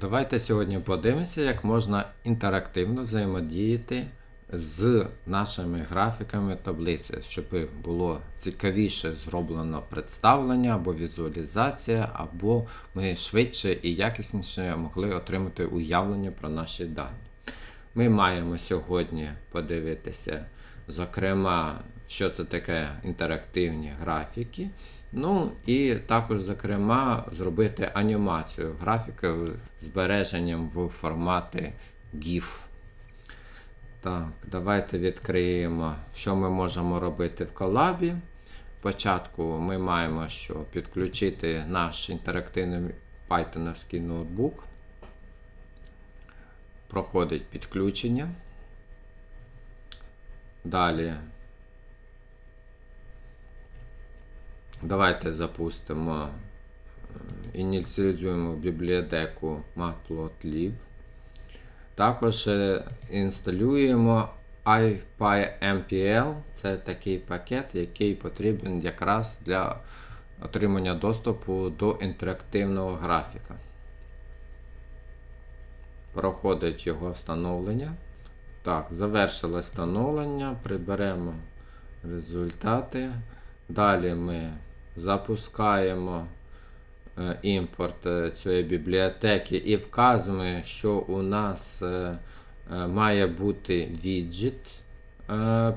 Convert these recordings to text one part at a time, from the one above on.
Давайте сьогодні подивимося, як можна інтерактивно взаємодіяти з нашими графіками таблиці, щоб було цікавіше зроблено представлення або візуалізація, або ми швидше і якісніше могли отримати уявлення про наші дані. Ми маємо сьогодні подивитися, зокрема, що це таке інтерактивні графіки. Ну і також, зокрема, зробити анімацію графіки збереженням в форматі GIF. Так, давайте відкриємо, що ми можемо робити в колабі. Спочатку ми маємо що підключити наш інтерактивний Pythonівський ноутбук. Проходить підключення. Далі Давайте запустимо, ініціалізуємо бібліотеку Matplotlib. Також е, інсталюємо IPyMPL. Це такий пакет, який потрібен якраз для отримання доступу до інтерактивного графіка. Проходить його встановлення. Так, завершилось встановлення. Приберемо результати. Далі ми запускаємо е, імпорт е, цієї бібліотеки і вказуємо, що у нас е, має бути віджит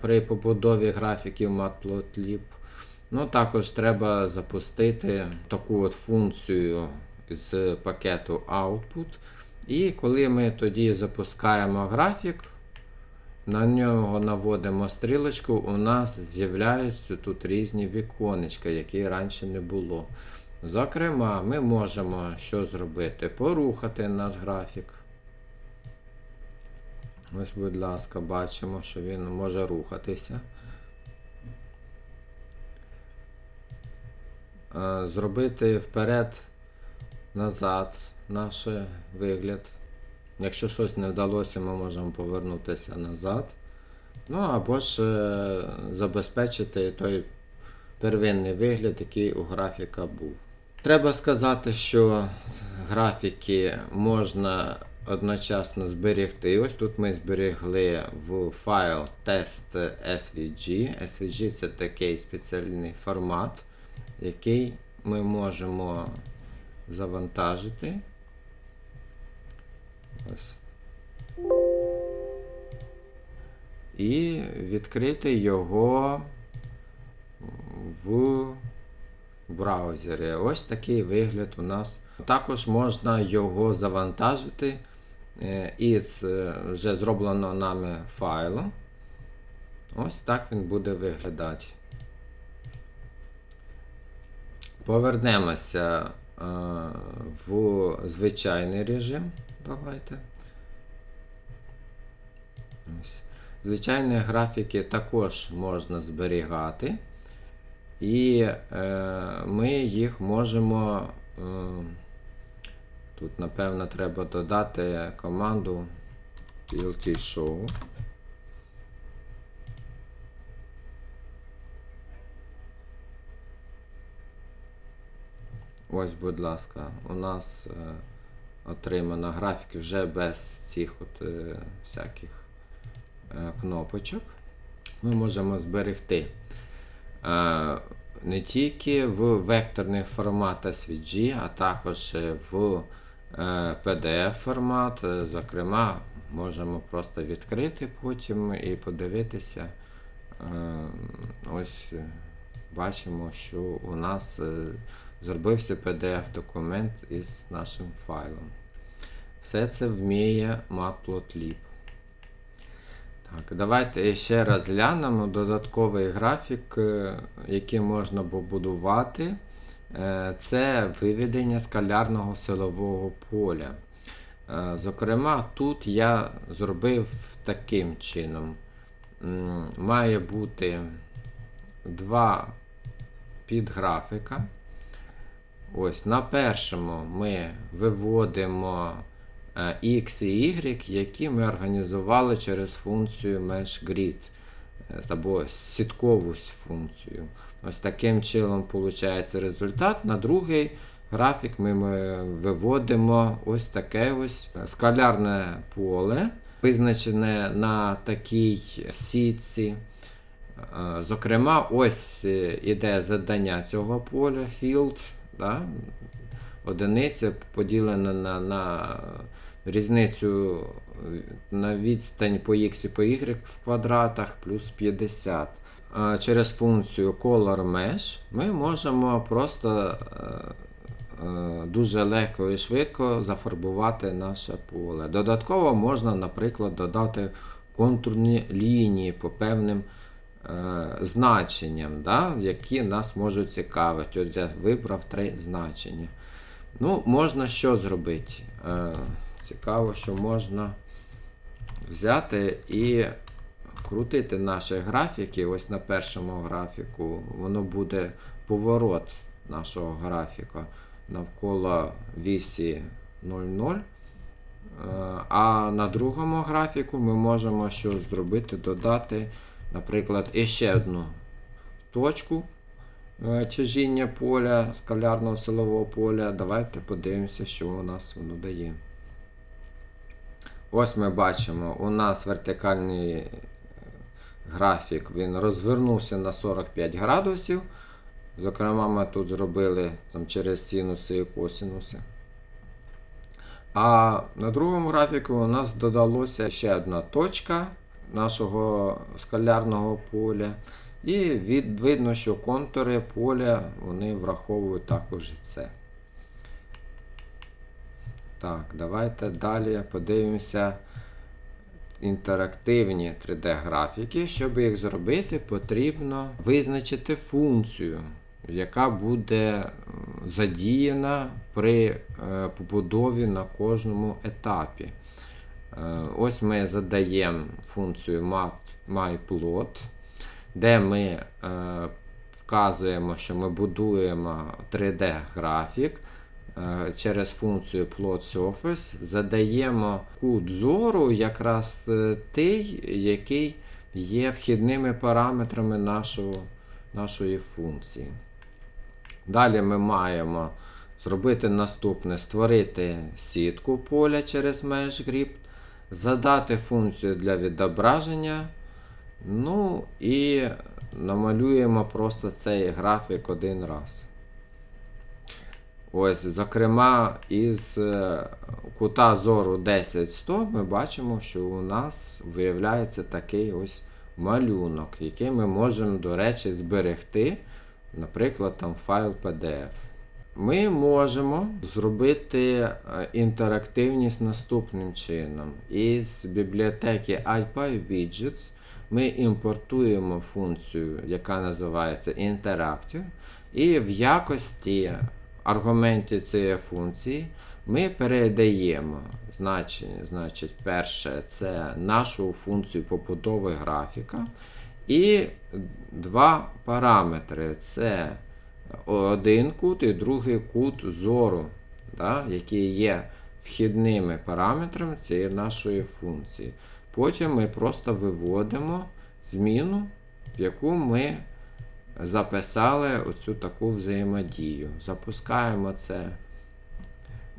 при побудові графіків Matplotlib. Ну, Також треба запустити таку от функцію з пакету Output. І коли ми тоді запускаємо графік, на нього наводимо стрілочку, у нас з'являються тут різні віконечка, які раніше не було. Зокрема, ми можемо що зробити? Порухати наш графік. Ось, будь ласка, бачимо, що він може рухатися. Зробити вперед-назад наш вигляд. Якщо щось не вдалося, ми можемо повернутися назад. Ну або ж е, забезпечити той первинний вигляд, який у графіка був. Треба сказати, що графіки можна одночасно зберегти. Ось тут ми зберегли в файл тест SVG. SVG це такий спеціальний формат, який ми можемо завантажити. Ось. І відкрити його в браузері. Ось такий вигляд у нас. Також можна його завантажити е, із е, вже зробленого нами файлу. Ось так він буде виглядати. Повернемося е, в звичайний режим. Давайте. Ось. Звичайні графіки також можна зберігати. І е, ми їх можемо. Е, тут, напевно, треба додати команду TLT Show. Ось, будь ласка, у нас. Е, отримано графіки вже без цих от, е, всяких е, кнопочок. Ми можемо зберегти е, не тільки в векторний формат SVG, а також в е, PDF формат. Зокрема, можемо просто відкрити потім і подивитися. Е, ось бачимо, що у нас. Зробився PDF-документ із нашим файлом. Все це вміє Matplotlib. Так, Давайте ще раз глянемо додатковий графік, е, який можна побудувати. Е, це виведення скалярного силового поля. Е, зокрема, тут я зробив таким чином. Має бути два підграфіка. Ось На першому ми виводимо е, X і Y, які ми організували через функцію MeshGrid е, або сіткову функцію. Ось таким чином виходить результат. На другий графік ми, виводимо ось таке ось скалярне поле, визначене на такій сітці. Е, Зокрема, ось іде задання цього поля field. Да? Одиниця поділена на, на різницю е, на відстань по x і по y в квадратах плюс 50. Е, Через функцію color mesh ми можемо просто е, е, дуже легко і швидко зафарбувати наше поле. Додатково можна, наприклад, додати контурні лінії по певним значенням, да, які нас можуть цікавити. От я вибрав три значення. Ну, можна що зробити? Е, цікаво, що можна взяти і крутити наші графіки. Ось на першому графіку воно буде поворот нашого графіка навколо вісі 0,0. Е, А на другому графіку ми можемо що зробити, додати, наприклад, іще одну точку е, тяжіння поля, скалярного силового поля. Давайте подивимося, що у нас воно дає. Ось ми бачимо, у нас вертикальний е, графік він розвернувся на 45 градусів. Зокрема, ми тут зробили там, через синуси і косинуси. А на другому графіку у нас додалося ще одна точка нашого скалярного поля. І від, видно, що контури поля вони враховують також і це. Так, давайте далі подивимося інтерактивні 3D-графіки. Щоб їх зробити, потрібно визначити функцію, яка буде задіяна при е, побудові на кожному етапі. Е, Ось ми задаємо функцію myPlot, де ми е, вказуємо, що ми будуємо 3D-графік. Е, Через функцію plot surface задаємо кут зору якраз той, який є вхідними параметрами нашого, нашої функції. Далі ми маємо зробити наступне: створити сітку поля через MeshGrip, задати функцію для відображення. Ну і намалюємо просто цей графік один раз. Ось, зокрема, із е, кута зору 10-100 ми бачимо, що у нас виявляється такий ось малюнок, який ми можемо, до речі, зберегти, наприклад, там файл PDF. Ми можемо зробити е, інтерактивність наступним чином. Із бібліотеки iPyWidgets ми імпортуємо функцію, яка називається Interactive, і в якості аргументів цієї функції ми передаємо значення. Значить, перше це нашу функцію побудови графіка. І два параметри це один кут і другий кут зору, да, які є вхідними параметрами цієї нашої функції. Потім ми просто виводимо зміну, в яку ми записали оцю таку взаємодію. Запускаємо це.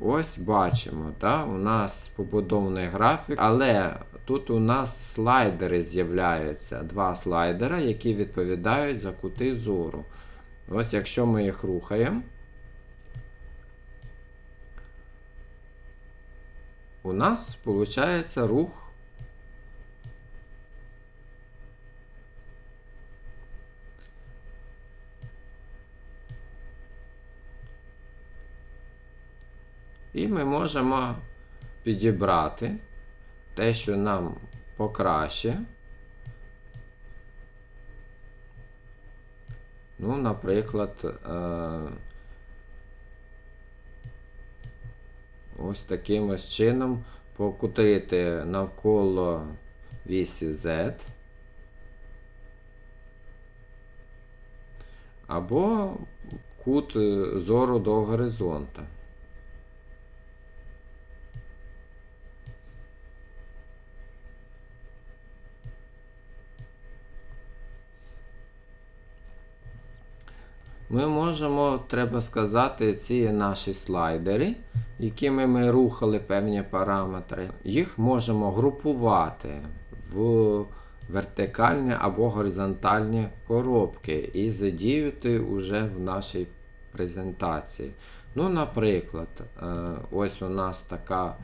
Ось бачимо, да? у нас побудований графік, але тут у нас слайдери з'являються. Два слайдера, які відповідають за кути зору. Ось якщо ми їх рухаємо, у нас виходить рух. І ми можемо підібрати те, що нам покраще. Ну, наприклад, е, ось таким ось чином покутити навколо вісі Z. Або кут е, зору до горизонта. Ми можемо, треба сказати, ці наші слайдери, якими ми рухали певні параметри, їх можемо групувати в вертикальні або горизонтальні коробки і задіяти уже в нашій презентації. Ну, наприклад, е, ось у нас така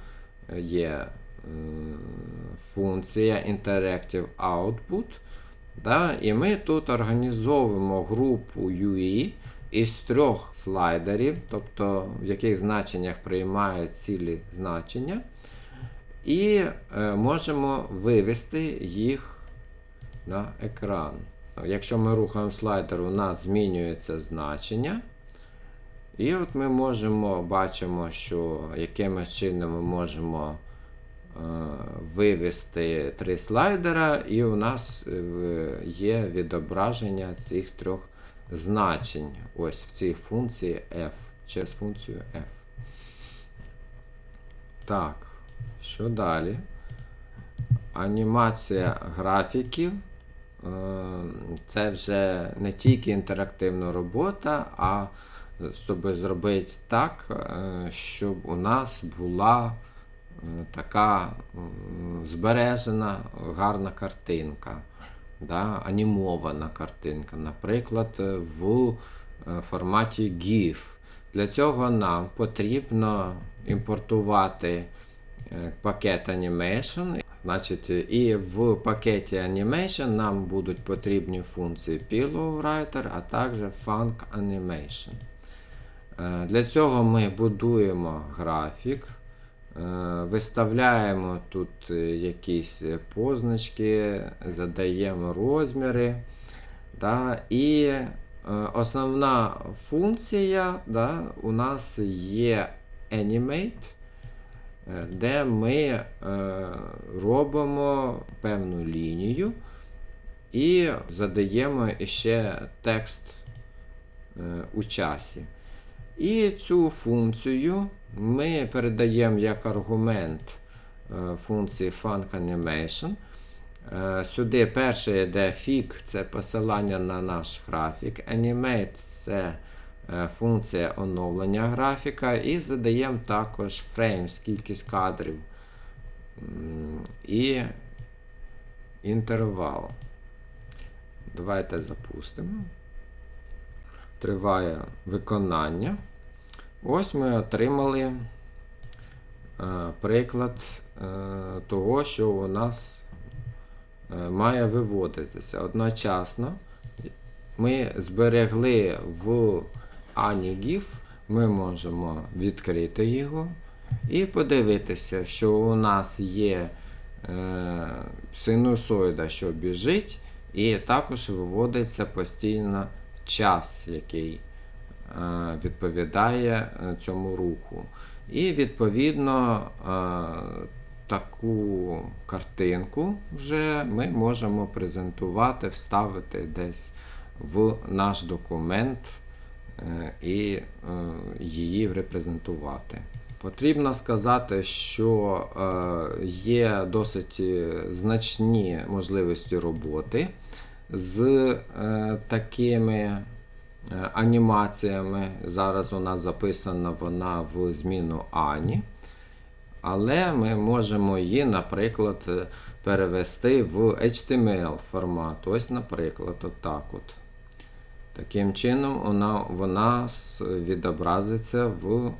є е, функція Interactive Output. Да? І ми тут організовуємо групу UI із трьох слайдерів, тобто в яких значеннях приймають цілі значення. І е, можемо вивести їх на екран. Якщо ми рухаємо слайдер, у нас змінюється значення. І от ми можемо бачимо, що якимось чином ми можемо вивести три слайдера, і у нас е, є відображення цих трьох значень. Ось в цій функції f, через функцію f. Так, що далі? Анімація графіків. Е, Це вже не тільки інтерактивна робота, а щоб зробити так, е, щоб у нас була е, така збережена гарна картинка, да, анімована картинка, наприклад, в е, форматі GIF. Для цього нам потрібно імпортувати е, пакет Animation. Значить, і в пакеті Animation нам будуть потрібні функції Pillow Writer, а також Funk Animation. Е, Для цього ми будуємо графік, е, виставляємо тут е, якісь позначки, задаємо розміри. Да, І е, основна функція да, у нас є Animate, е, де ми е, робимо певну лінію і задаємо ще текст е, у часі. І цю функцію ми передаємо як аргумент е, функції FuncAnimation. Е, Сюди перше йде fig, це посилання на наш графік. Animate це е, функція оновлення графіка. І задаємо також frames, кількість кадрів і інтервал. Давайте запустимо. Триває виконання. Ось ми отримали е, приклад е, того, що у нас е, має виводитися. Одночасно ми зберегли в AnyGIF, ми можемо відкрити його і подивитися, що у нас є синусоїда, що біжить, і також виводиться постійно час, який е, відповідає е, цьому руху. І відповідно е, таку картинку вже ми можемо презентувати, вставити десь в наш документ і її репрезентувати. Потрібно сказати, що є досить значні можливості роботи з е, такими е, анімаціями. Зараз у нас записана вона в зміну Ані. Але ми можемо її, наприклад, е, перевести в HTML формат. Ось, наприклад, отак от. Таким чином, вона, вона відобразиться в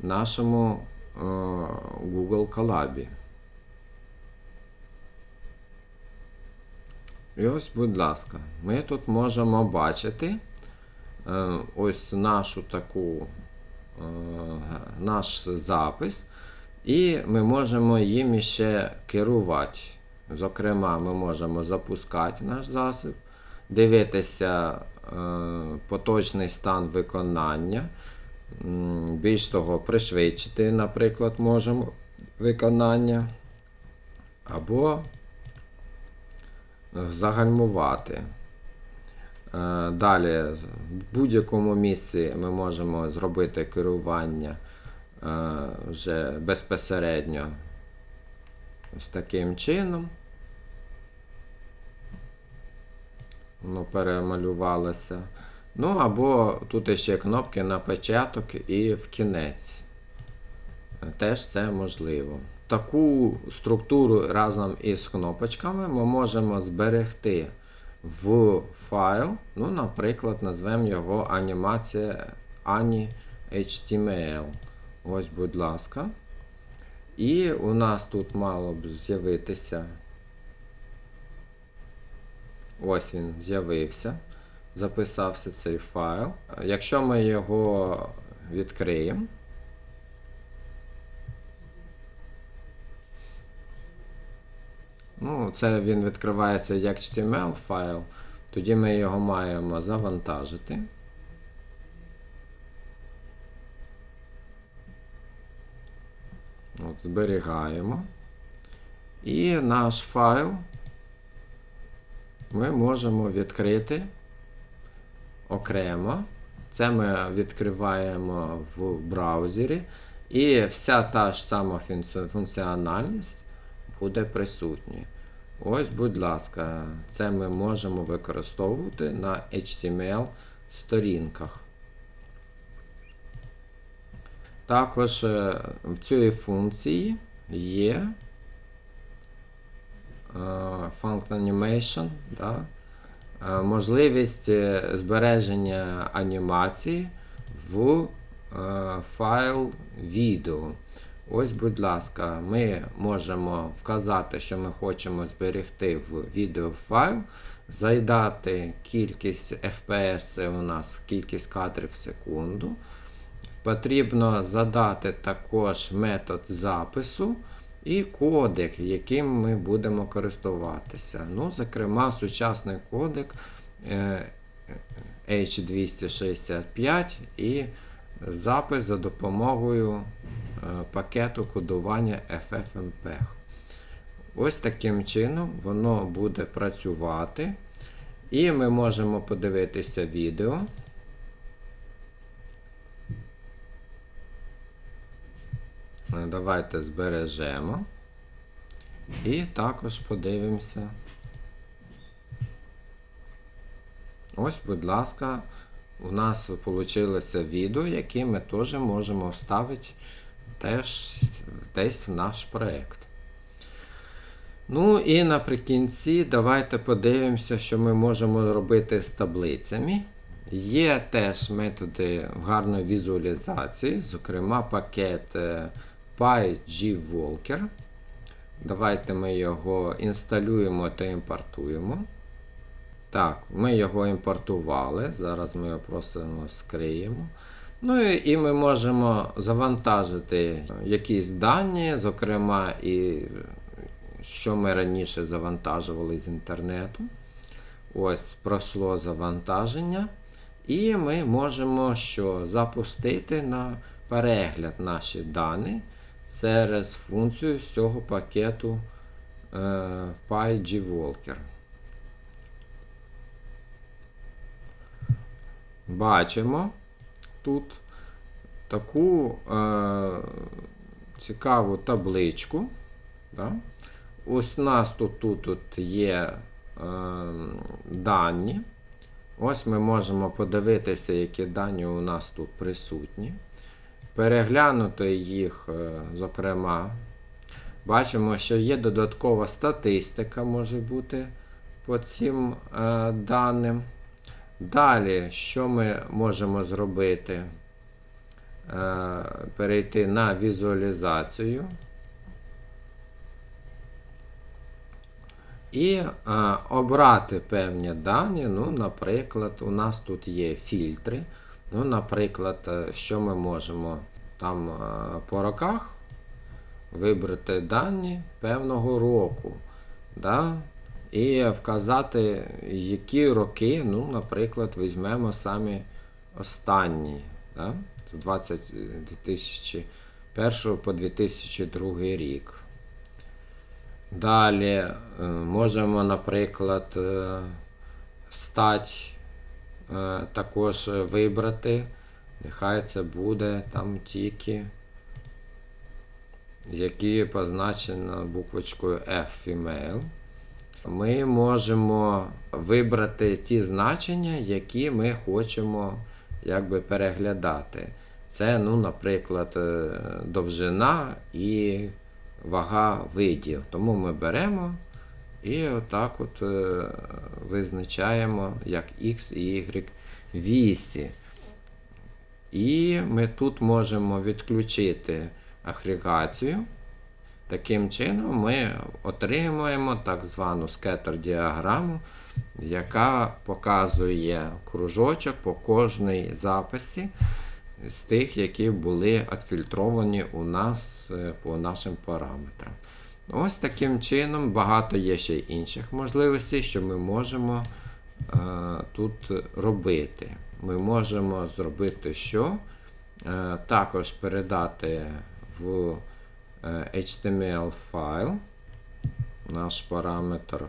нашому е, Google Colab. І ось, будь ласка, ми тут можемо бачити е, ось нашу таку е, наш запис, і ми можемо їм іще керувати. Зокрема, ми можемо запускати наш засіб, дивитися е, поточний стан виконання. Більш того, пришвидшити, наприклад, можемо виконання. Або загальмувати. Е, Далі, в будь-якому місці ми можемо зробити керування е, вже безпосередньо ось таким чином. Воно перемалювалося. Ну або тут ще кнопки на початок і в кінець. Теж це можливо. Таку структуру разом із кнопочками ми можемо зберегти в файл. Ну, наприклад, назвемо його анімація Ані Ось, будь ласка. І у нас тут мало б з'явитися. Ось він з'явився. Записався цей файл. Якщо ми його відкриємо, ну, це він відкривається як HTML файл, тоді ми його маємо завантажити. От, Зберігаємо. І наш файл ми можемо відкрити окремо. Це ми відкриваємо в браузері. І вся та ж сама функціональність буде присутня. Ось, будь ласка, це ми можемо використовувати на HTML сторінках. Також е, в цій функції є е, Function Animation, да? е, можливість збереження анімації в файл відео. Ось, будь ласка, ми можемо вказати, що ми хочемо зберегти в відеофайл, зайдати кількість FPS, у нас кількість кадрів в секунду. Потрібно задати також метод запису і кодек, яким ми будемо користуватися. Ну, Зокрема, сучасний кодек е, H265 і запис за допомогою пакету кодування FFmpeg. Ось таким чином воно буде працювати. І ми можемо подивитися відео. Е, Давайте збережемо. І також подивимося. Ось, будь ласка, у нас вийшло відео, яке ми теж можемо вставити теж десь в наш проєкт. Ну і наприкінці давайте подивимося, що ми можемо робити з таблицями. Є теж методи гарної візуалізації, зокрема пакет е, PyGWalker. Давайте ми його інсталюємо та імпортуємо. Так, ми його імпортували. Зараз ми його просто скриємо. Ну і, ми можемо завантажити якісь дані, зокрема, і що ми раніше завантажували з інтернету. Ось пройшло завантаження. І ми можемо що запустити на перегляд наші дані через функцію з цього пакету е, PyGWalker. Бачимо тут таку е, цікаву табличку. Да? Ось у нас тут, тут, тут є е, дані. Ось ми можемо подивитися, які дані у нас тут присутні. Переглянути їх, е, зокрема, бачимо, що є додаткова статистика, може бути по цим е, даним. Далі, що ми можемо зробити? Е, перейти на візуалізацію. І е, обрати певні дані. Ну, Наприклад, у нас тут є фільтри. Ну, Наприклад, е, що ми можемо там е, по роках вибрати дані певного року. Да? І вказати, які роки, ну, наприклад, візьмемо самі останні. Да? З 20, 2001 по 2002 рік. Далі е, можемо, наприклад, е, стать е, також вибрати. Нехай це буде там тільки, які позначено буквочкою F female. Ми можемо вибрати ті значення, які ми хочемо якби, переглядати. Це, ну, наприклад, е, довжина і вага видів. Тому ми беремо і отак от е, визначаємо як X і Y вісі. І ми тут можемо відключити агрегацію. Таким чином ми отримуємо так звану скетер-діаграму, яка показує кружочок по кожній записі з тих, які були відфільтровані у нас е, по нашим параметрам. Ось таким чином багато є ще інших можливостей, що ми можемо е, тут робити. Ми можемо зробити що? Е, також передати в HTML файл наш параметр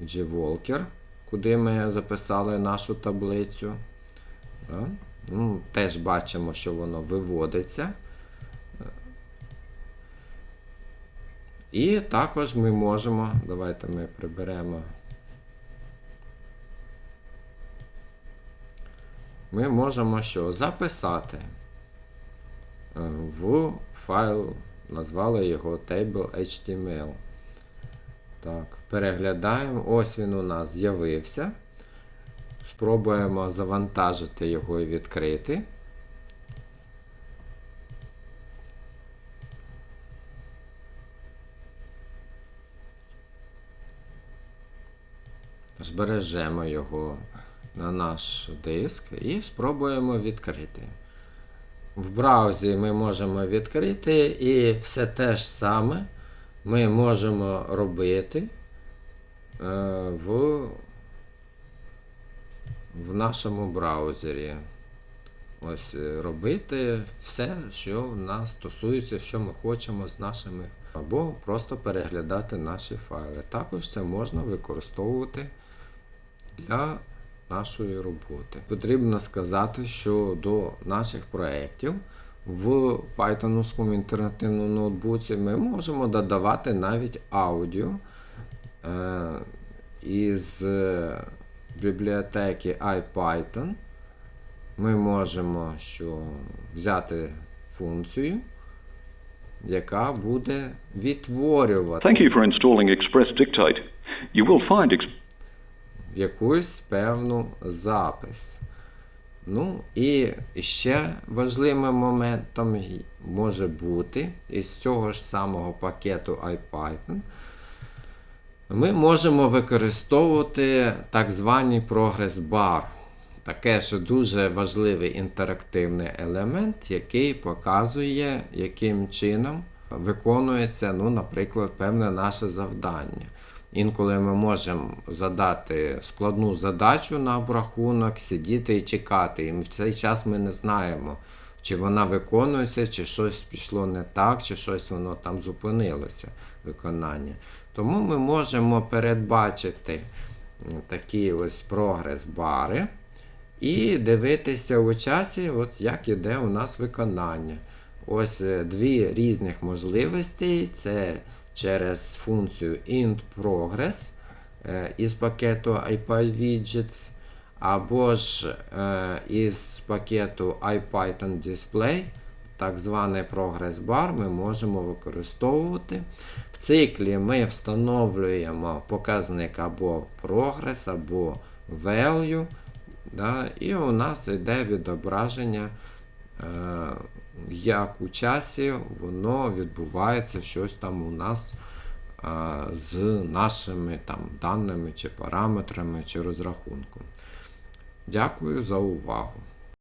gWalker, куди ми записали нашу таблицю. Ну, теж бачимо, що воно виводиться. І також ми можемо, давайте ми приберемо. Ми можемо що? Записати е, в файл, назвали його table.html. Так, переглядаємо. Ось він у нас з'явився. Спробуємо завантажити його і відкрити. Збережемо його на наш диск і спробуємо відкрити. В браузі ми можемо відкрити і все те ж саме ми можемо робити е, в, в нашому браузері. Ось е, робити все, що в нас стосується, що ми хочемо з нашими, або просто переглядати наші файли. Також це можна використовувати для нашої роботи. Потрібно сказати, що до наших проєктів в Pythonському інтерактивному ноутбуці ми можемо додавати навіть аудіо е, із е, бібліотеки IPython. Ми можемо що, взяти функцію, яка буде відтворювати. Thank you for installing Express Dictate. You will find Express якусь певну запис. Ну, і ще важливим моментом може бути із цього ж самого пакету IPython. Ми можемо використовувати так званий прогрес-бар. Таке ж дуже важливий інтерактивний елемент, який показує, яким чином виконується, ну, наприклад, певне наше завдання. Інколи ми можемо задати складну задачу на обрахунок, сидіти і чекати. І в цей час ми не знаємо, чи вона виконується, чи щось пішло не так, чи щось воно там зупинилося виконання. Тому ми можемо передбачити такі ось прогрес-бари і дивитися у часі, от як іде у нас виконання. Ось е, дві різних можливості. Це через функцію int_progress е, із пакету IPyWidgets, або ж е, із пакету IPython_display, так званий прогрес бар ми можемо використовувати. В циклі ми встановлюємо показник або прогрес, або value. Да, і у нас йде відображення, е, як у часі воно відбувається щось там у нас а, з нашими там, даними, чи параметрами, чи розрахунком. Дякую за увагу.